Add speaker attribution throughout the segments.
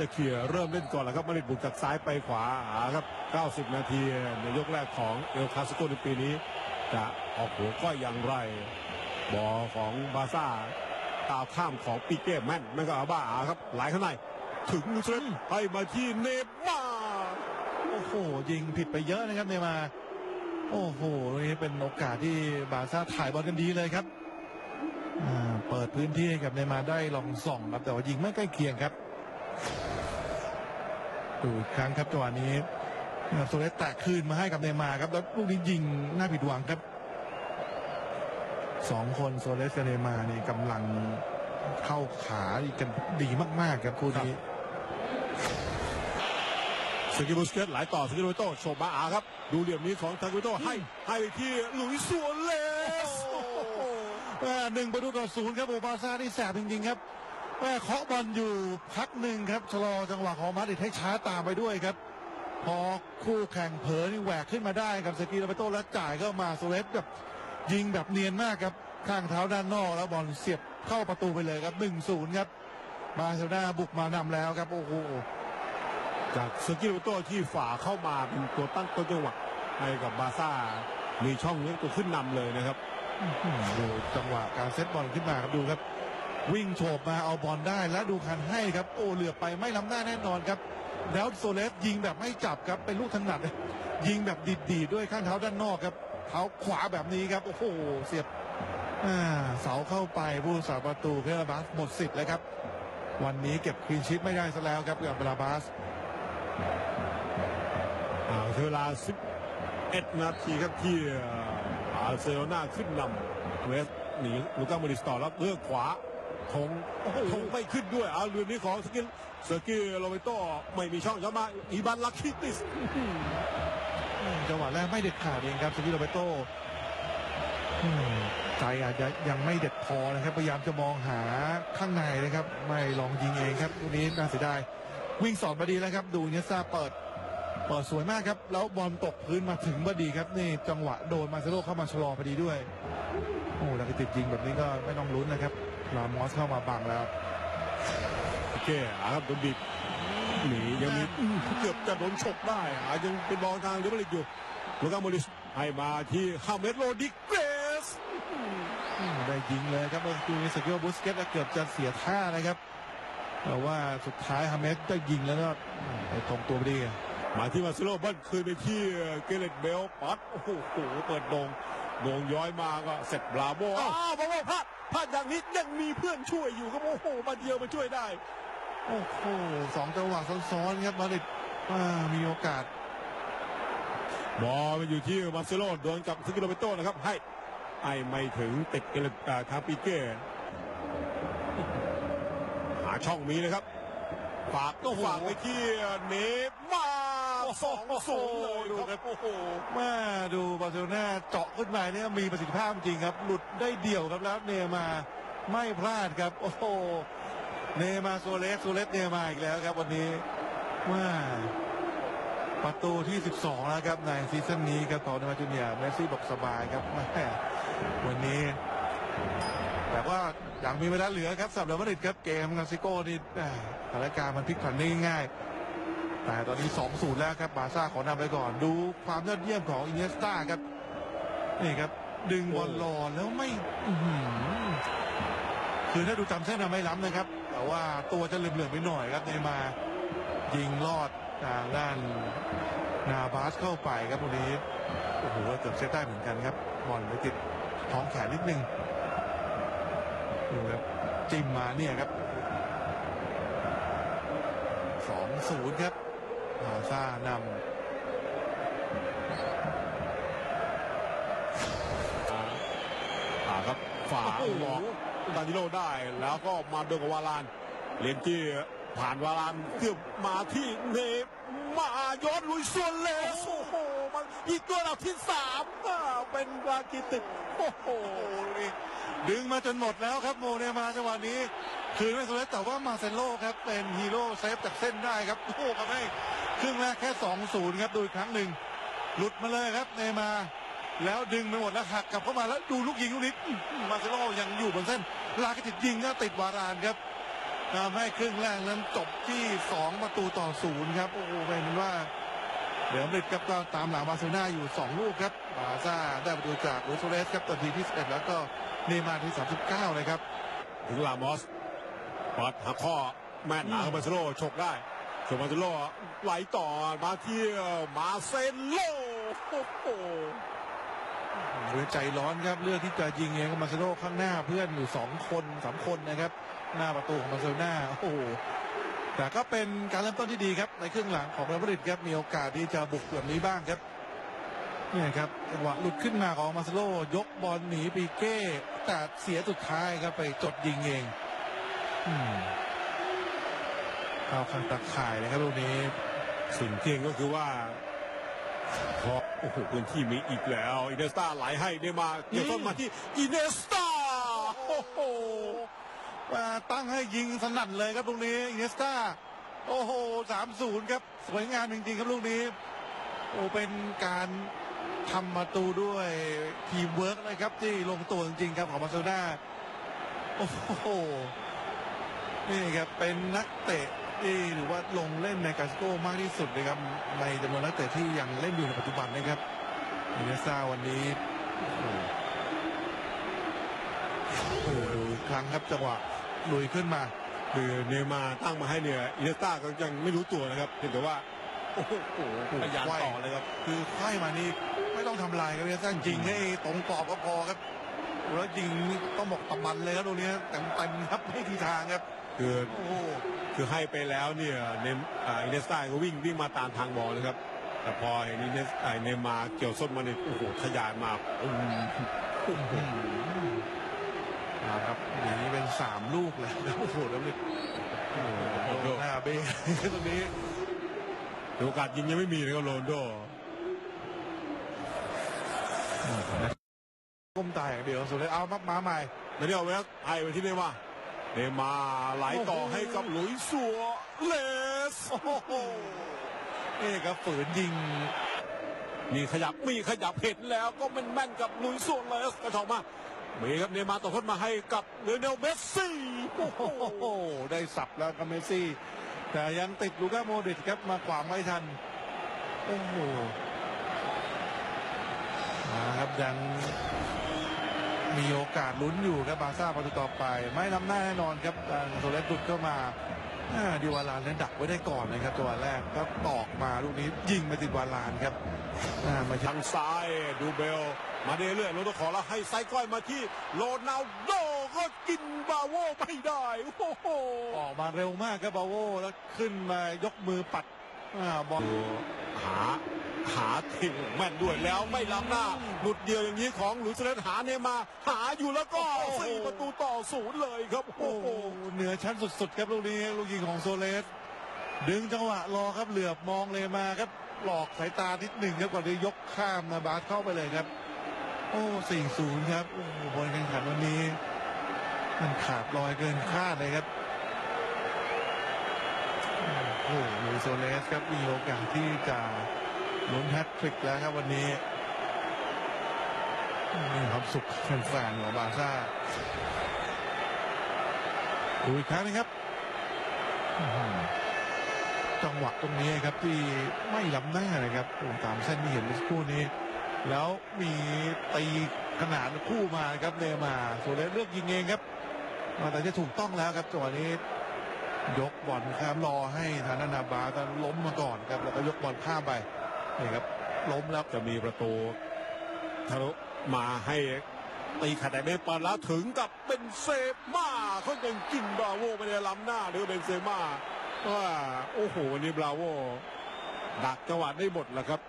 Speaker 1: จะเคลียร์เริ่มเล่นก่อนแล้วครับมาริดบุกจากซ้ายไปขวาอ่าครับ 90 นาทีในยกแรกของเอลคาสโกในปีนี้ จะออกหัวก็อยอย่างไร บอของบาซ่าตาวข้ามของปีเก้แม่นแม่นก็อาบ้าครับไหลข้างในถึงเซนให้มาที่เนมา
Speaker 2: โอ้โห ยิงผิดไปเยอะนะครับเนมา โอ้โหนี่เป็นโอกาสที่บาซ่าถ่ายบอลกันดีเลยครับเปิดพื้นที่ให้กับเนมาได้ลองส่องครับแต่ว่ายิงไม่ใกล้เคียงครับ ดูอีกครั้งครับจังหวะนี้โซเลสแตะคืนมาให้กับเนย์มาร์ครับแล้วลูกนี้ยิงน่าผิดหวังครับสองคนโซเลสกับเนย์มาร์นี่กำลังเข้าขากันดีมาก ๆ ครับคู่นี้
Speaker 1: สกิบุสเกตไหลต่อสกิโรโตโฉบมาอาครับ ดูเหลี่ยมนี้ของทากิโโตให้ให้ไปที่หลุยส์ซัวเลสโอ้โห
Speaker 2: แม่หนึ่งประตูต่อศูนย์ครับโอบาซ่าที่แสบจริง ๆ ครับ แม่เคาะบอลอยู่พักหนึ่งครับชะลอจังหวะของมาดริดให้ช้าตามไปด้วยครับ พอคู่แข่งเผลอนี่แหวกขึ้นมาได้ครับสกีราเปโตแล้วจ่ายเข้ามาโซเลสแบบยิงแบบเนียนมากครับข้างเท้าด้านนอกแล้วบอลเสียบเข้าประตูไปเลยครับ1นศูนย์ครับบาร์เซโลนาบุกมานำแล้วครับโอ้โห
Speaker 1: จากสกิโรโตที่ฝ่าเข้ามาเป็นตัวตั้งต้นจังหวะให้กับบาร์ซ่า มีช่องเลี้ยงตัวขึ้นนำเลยนะครับ
Speaker 2: อื้อหือดูจังหวะการเซตบอลขึ้นมาครับดูครับ วิ่งโฉบมาเอาบอลได้และดูคันให้ครับ โอ้เหลือไปไม่ล้ำหน้าแน่นอนครับ แล้วโซเลสยิงแบบไม่จับครับเป็นลูกถนัดยิงแบบดีดๆด้วยข้างเท้าด้านนอกครับเท้าขวาแบบนี้ครับ โอ้โหเสียบเสาเข้าไปผู้สาประตูเพลาบาสหมดสิทธิ์เลยครับ วันนี้เก็บคลีนชิตไม่ได้ซะแล้วครับกับเบลาบาส
Speaker 1: อ่าเวลา 11 นาทีครับที่บาร์เซโลนาขึ้นนำเวสหนีลูก้าโมดิสต่อแล้วเลือกขวา ทงทงไม่ขึ้นด้วยเอาเรือนนี้ของสกิลสกิลโรเบโตไม่มีช่องย้อนมาอีบันลักคิติส
Speaker 2: อืมจังหวะแรกไม่เด็ดขาดเองครับสกิโรเบโตอืมใจอาจจะยังไม่เด็ดพอนะครับ พยายามจะมองหาข้างในนะครับ ไม่ลองยิงเองครับลูกนี้น่าเสียดายวิ่งสอนมาดีแล้วครับ ดูเนยซ่าเปิดเปิดสวยมากครับ แล้วบอลตกพื้นมาถึงพอดีครับนี่จังหวะโดนมาเซโลเข้ามาชะลอพอดีด้วย โอ้แล้วก็ติดยิงแบบนี้ก็ไม่ต้องลุ้นนะครับ ลามอสเข้ามาบังแล้ว
Speaker 1: โอเคอะครับโดนบีบหนียังมีอื้อเกือบจะโดนฉกได้อะยังเป็นบอลทางเดวิลิกอยู่ลูก้าโมดิสให้มาที่ฮาเมดโรดิเกส
Speaker 2: อืมได้ยิงเลยครับเมื่อกี้นี้สกิลบุสเกตเกือบจะเสียท่านะครับแต่ว่าสุดท้ายฮาเมสได้ยิงแล้วก็อืมไปตรงตัวพอดี
Speaker 1: มาที่มาซิโลเบิ้ลคืนไปที่เกเรตเบลปัดโอ้โหเปิดโดงโดงย้อยมาก็เสร็จบราโวอ้าวบราโวพลาด พลาดอย่างนี้ยังมีเพื่อนช่วยอยู่ครับโอ้โหมาเดียวมาช่วยได้
Speaker 2: โอ้โหสองจังหวะซ้อนๆครับมาดริดอ่ามีโอกาส
Speaker 1: บอลมันอยู่ที่มาซิโลโดนกับสกิโลเปโตนะครับ ให้ไอไม่ถึงติดเกเรตอ่าทางปีเก้หาช่องมีเลยครับฝากก็ฝากไปที่เนย์มาร์ สองศูนย์เลยดูครับโอ้โห
Speaker 2: แม่ดูบาร์เซโลนาเจาะขึ้นมาเนี่ยมีประสิทธิภาพจริงครับ หลุดได้เดี่ยวครับแล้วเนย์มาร์ไม่พลาดครับ โอ้โหเนย์มาร์โซเลสโซเลสเนย์มาร์อีกแล้วครับวันนี้ว่าประตูที่ 12 แล้วครับในซีซั่นนี้ครับของเนย์มาร์จูเนียร์เมสซี่บอกสบายครับแม่วันนี้ แต่ว่ายังมีเวลาเหลือครับสำหรับมาดริดครับเกมกาซิโก้นี่แหม่สถานการณ์มันพลิกผันได้ง่ายๆ แต่ตอนนี้ 2-0 แล้วครับบาซ่าขอนำไปก่อน ดูความยอดเยี่ยมของอินเนสตาครับนี่ครับ ดึงบอลรอแล้วไม่คือถ้าดูจำเส้นไม่ล้ำนะครับ แต่ว่าตัวจะเหลื่อมๆไปหน่อยครับเนย์มายิงลอดทางด้านนาบาสเข้าไปครับตรงนี้โอ้โหเกือบเซตได้เหมือนกันครับบอลไปติดท้องแขนนิดนึงดูครับจิ้มมาเนี่ยครับสองศูนย์ครับ บาซ่านำ
Speaker 1: อ่าครับฝาหลอกดานิโลได้แล้วก็มาโดนกับวาลานเลนจี้ผ่านวาลานเกือบมาที่เนมาย้อนลุยส่วนเลสโอ้โหมันอีกตัวเราที่สามอ่าเป็นวากิติโอ้โห
Speaker 2: นี่ดึงมาจนหมดแล้วครับโมเนมาจังหวะนี้ คืนไม่สำเร็จแต่ว่ามาเซนโลครับเป็นฮีโร่เซฟจากเส้นได้ครับโอ้โหทำให้ ครึ่งแรกแค่2-0ครับดูอีกครั้งหนึ่งหลุดมาเลยครับเนมาร์แล้วดึงไปหมดแล้วหักกลับเข้ามาแล้วดูลูกยิงลูกนี้มาเซโลยังอยู่บนเส้น ลากติดยิงก็ติดวารานครับทำให้ครึ่งแรกนั้นจบที่ 2 ประตูต่อศูนย์ครับโอ้โหเป็นว่าเดี๋ยวมิดครับก็ตามหลังบาร์เซโลนาอยู่ 2 ลูกครับบาซ่าได้ประตูจากลูโซเรสครับตอนทีที่11แล้วก็เนมาร์ที่ 39 เลยครับ
Speaker 1: ถึงลามอสปิดหักข้อแม่นหนาของมาเซโลฉกได้ ส่วนมาเซโลไหลต่อมาเที่ยวมาเซโลโอ้โห
Speaker 2: หรือใจร้อนครับเลือกที่จะยิงเองมาเซโลข้างหน้าเพื่อนอยู่2คนสามคนนะครับ หน้าประตูของบาเซโลนาโอ้โหแต่ก็เป็นการเริ่มต้นที่ดีครับในครึ่งหลังของเรอัลมาดริดครับมีโอกาสที่จะบุกแบบนี้บ้างครับนี่ครับจังหวะหลุดขึ้นมาของมาเซโลยกบอลหนีปีเก้แต่เสียสุดท้ายครับไปจดยิงเอง อืม เข้าข้างตะข่ายเลยครับลูกนี้
Speaker 1: สิ่งเก่งก็คือว่าพอโอ้โหพื้นที่มีอีกแล้วอินเนสตาไหลให้เนย์มาเกี่ยวต้นมาที่อินเนสตาโอ้โห
Speaker 2: ตั้งให้ยิงสนั่นเลยครับลูกนี้อินเนสตาโอ้โหสามศูนย์ครับสวยงามจริงๆครับลูกนี้โอ้เป็นการทำประตูด้วยทีมเวิร์กนะครับที่ลงตัวจริงๆครับของบาร์เซโลนาโอ้โหนี่ครับเป็นนักเตะ ที่หรือว่าลงเล่นในกาสโก้มากที่สุดนะครับในจำนวนนักเตะที่ยังเล่นอยู่ในปัจจุบันนะครับอินเนสตาวันนี้โอ้โหดูครั้งครับจังหวะลุยขึ้นมา
Speaker 1: คือเนย์มาตั้งมาให้เนี่ยอินเนสตาก็ยังไม่รู้ตัวนะครับเพียงแต่ว่าโอ้โหพยายามต่อเลยครับ
Speaker 2: คือไขว้มานี่ไม่ต้องทำลายครับเนี่ยสั้นจริงให้ตรงกรอบก็พอครับแล้วยิงต้องบอกตะมันเลยครับตรงนี้เต็มเต็มครับไม่ทีทางครับ
Speaker 1: คือคือให้ไปแล้วเนี่ยเนมอ่าอินเนสตาก็วิ่งวิ่งมาตามทางบอลนะครับ แต่พอเห็นอินเนสไอเนมาเกี่ยวส้นมาเนี่ยโอ้โหทะยานมาอืม
Speaker 2: นะครับอย่างนี้เป็นสามลูกเลยโอ้โหแล้วนี่โอ้โหหน้าเบ้ตรงนี้
Speaker 1: โอกาสยิงยังไม่มีนะครับโรนโด
Speaker 2: ก้มตายอย่างเดียวสุดเลยเอามามาใหม่
Speaker 1: ไม่ได้เอาไว้ให้ไปที่เนย์มา เนมาไหลต่อให้กับหลุยสัวเลส
Speaker 2: โอ้โหนี่ครับฝืนยิง
Speaker 1: มีขยับมีขยับเห็นแล้วก็แม่นแม่นกับลุยสัวเลสกระชอกมามีครับเนมาต่อทดมาให้กับเลเนลเมสซี่โอ้โห
Speaker 2: ได้สับแล้วกับเมสซี่ แต่ยังติดลูก้าโมดริตครับมาขวางไม่ทันโอ้โหครับยัง มีโอกาสลุ้นอยู่ครับบาร์ซ่าประตูต่อไป ไม่นำหน้าแน่นอนครับทางโซเลสดุดเข้ามาอ่าดิวาลานนั้นดักไว้ได้ก่อนนะครับจังหวะแรกก็ตอกมาลูกนี้ยิงไปติดวาลานครับอ่าไมา
Speaker 1: ทางซ้ายดูเบล มาเรื่อยๆโรนลโดขอแล้วให้ไซด์ก้อยมาที่โรนัลโดก็กินบาโวไม่ได้โอ้โห
Speaker 2: ออกมาเร็วมากครับบาโวแล้วขึ้นมายกมือปัด อ่าบอล
Speaker 1: หาหาถึงแม่นด้วยแล้วไม่ล้ำหน้าหลุดเดียวอย่างนี้ของหลุยส์เซเลสหาเนย์มาร์หาอยู่แล้วก็สี่ประตูต่อศูนย์เลยครับ
Speaker 2: โอ้
Speaker 1: โอ้
Speaker 2: โห
Speaker 1: โห
Speaker 2: เหนือชั้นสุดๆ ครับลูกนี้ลูกยิงของโซเลส ดึงจังหวะรอครับเหลือบมองเลยมาครับหลอกสายตานิดหนึ่งครับก่อนที่ยกข้ามนะบาสเข้าไปเลยครับ โอ้สี่ศูนย์ครับโอ้โหบอลแข่งขันวันนี้ มันขาดลอยเกินคาดเลยครับ โอ้โหลุยโซเลสครับมีโอกาสที่จะลุ้นแฮตทริกแล้วครับวันนี้นี่ความสุขแฟนๆของบาร์ซ่าดูอีกครั้งนะครับ จังหวะตรงนี้ครับที่ไม่ล้ำหน้านะครับตามเส้นที่เห็นเมื่อสักครู่นี้ แล้วมีตีขนาดคู่มาครับเนมาร์โซเลสเลือกยิงเองครับ มาแต่จะถูกต้องแล้วครับจังหวะนี้ ยกบอลข้ามรอให้ธนานาบาตล้มมาก่อนครับแล้วก็ยกบอลข้ามไปนี่ครับ ล้มแล้ว
Speaker 1: จะมีประตูทะลุมาให้ตีขัดแต่ไม่เปิดแล้วถึงกับเป็นเซม่าเขายังกินบราโวไม่ได้ล้ำหน้าหรือเป็นเซม่าว่าโอ้โหวันนี้บราโวดักจังหวะได้หมดแล้วครับ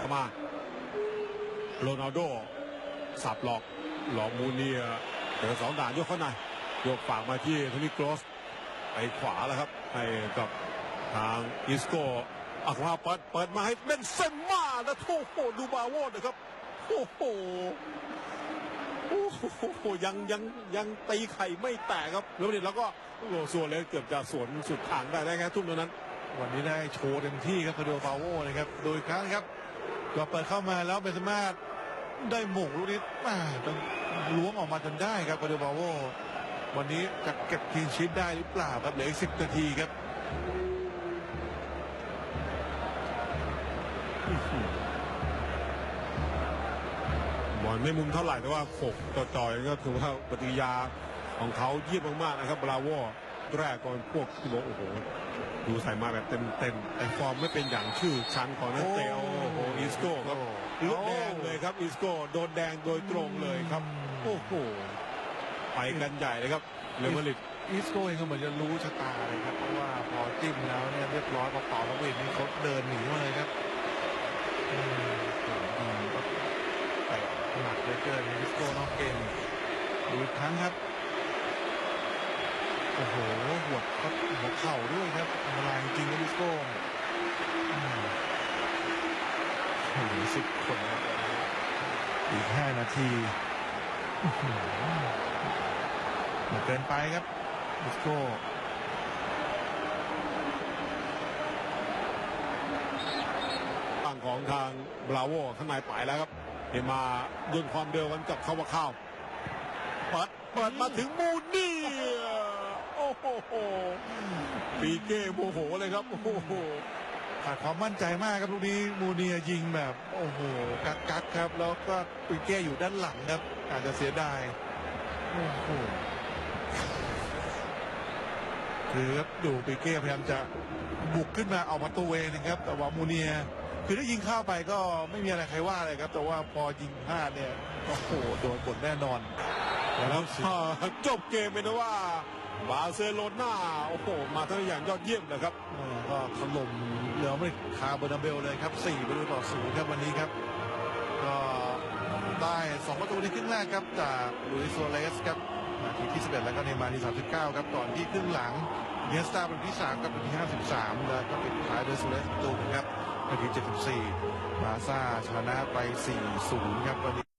Speaker 1: เข้ามาโรนัลโดสับหลอกหลอกมูเนียเจอสองด่านยกเข้าในยกฝากมาที่โทนี่กรสไปขวาแล้วครับให้กับทางอิสโกอัคราเปิดเปิดมาให้เป็นเซมมาแล้วโอ้โหดูบาโวนะครับโอ้โหโอ้โหยังยังยังตีไข่ไม่แตกครับแล้วประเด็นแล้วก็โอ้โหส่วนเลยเกือบจะสวนสุดทางได้ได้แค่ทุ่มเท่านั้น
Speaker 2: วันนี้ได้โชว์เต็มที่ครับคาโดบาโวนะครับโดยครั้งครับ ก็เปิดเข้ามาแล้วเบนเซม่าได้หม่งลูกนี้มาต้องล้วงออกมาจนได้ครับคาโดบาโววันนี้จะเก็บทีนชีตได้หรือเปล่าครับเหลืออีกสิบนาทีครับ
Speaker 1: บอลไม่มุมเท่าไหร่แต่ว่าโขกจ่อยก็ถือว่าปฏิยาของเขาเยี่ยมมากๆนะครับบราโว แรกก่อนพวกที่บอกโอ้โหดูใส่มาแบบเต็มๆแต่ฟอร์มไม่เป็นอย่างชื่อชั้นของนักเตะโอ้โหอิสโก้ครับลูกแดงเลยครับอิสโก้โดนแดงโดยตรงเลยครับโอ้โหไปกันใหญ่เลยครับเรอัลมาดริด
Speaker 2: อีสโก้เองก็เหมือนจะรู้ชะตาเลยครับเพราะว่าพอจิ้มแล้วเนี่ยเรียบร้อยพอต่อแล้วเวทนี่เขาเดินหนีมาเลยครับอืมอืมก็เตะหนักเหลือเกินอีสโก้นอกเกมดูอีกครั้งครับ โอ้โหหัวก็หัวเข่าด้วยครับอันตรายจริงนะอีสโก้อืมโอ้โหสิบคนอีกห้านาทีเกินไปครับดิสโก้
Speaker 1: ฝั่งของทางบราโวข้างในไปแล้วครับเห็นมาย่นความเร็วกันกับเขาว่าข้าวเปิดเปิดมาถึงมูนี่ โอ้โหปีเก้โมโหเลยครับ โอ้โห
Speaker 2: ขาดความมั่นใจมากครับลูกนี้มูเนียยิงแบบ โอ้โห กักกักครับ แล้วก็ปีเก้อยู่ด้านหลังครับ อาจจะเสียดายโอ้โหคือครับดูปีเก้พยายามจะบุกขึ้นมาเอาประตูเองนะครับ แต่ว่ามูเนียคือถ้ายิงเข้าไปก็ไม่มีอะไรใครว่าเลยครับ แต่ว่าพอยิงพลาดเนี่ยโอ้โหโดนบทแน่นอน
Speaker 1: แล้วจบเกมไปนะว่า บาเซโลนาโอ้โหมาทั้งอย่างยอดเยี่ยมเลยครับ
Speaker 2: ก็ถล่มเรอัลมาดริดคาร์เบอร์นาเบลเลยครับ4ประตูต่อศูนย์ครับวันนี้ครับก็ได้2ประตูในครึ่งแรกครับจากลุยส์ซัวเรสครับนาทีที่11แล้วก็เนมาร์ที่39ครับก่อนที่ครึ่งหลังเนสตาเป็นที่3ครับเป็นที่ 53 แล้วก็ปิดท้ายด้วยซัวเรสประตูนครับนาที74บาซ่าชนะไป 4-0 ครับวันนี้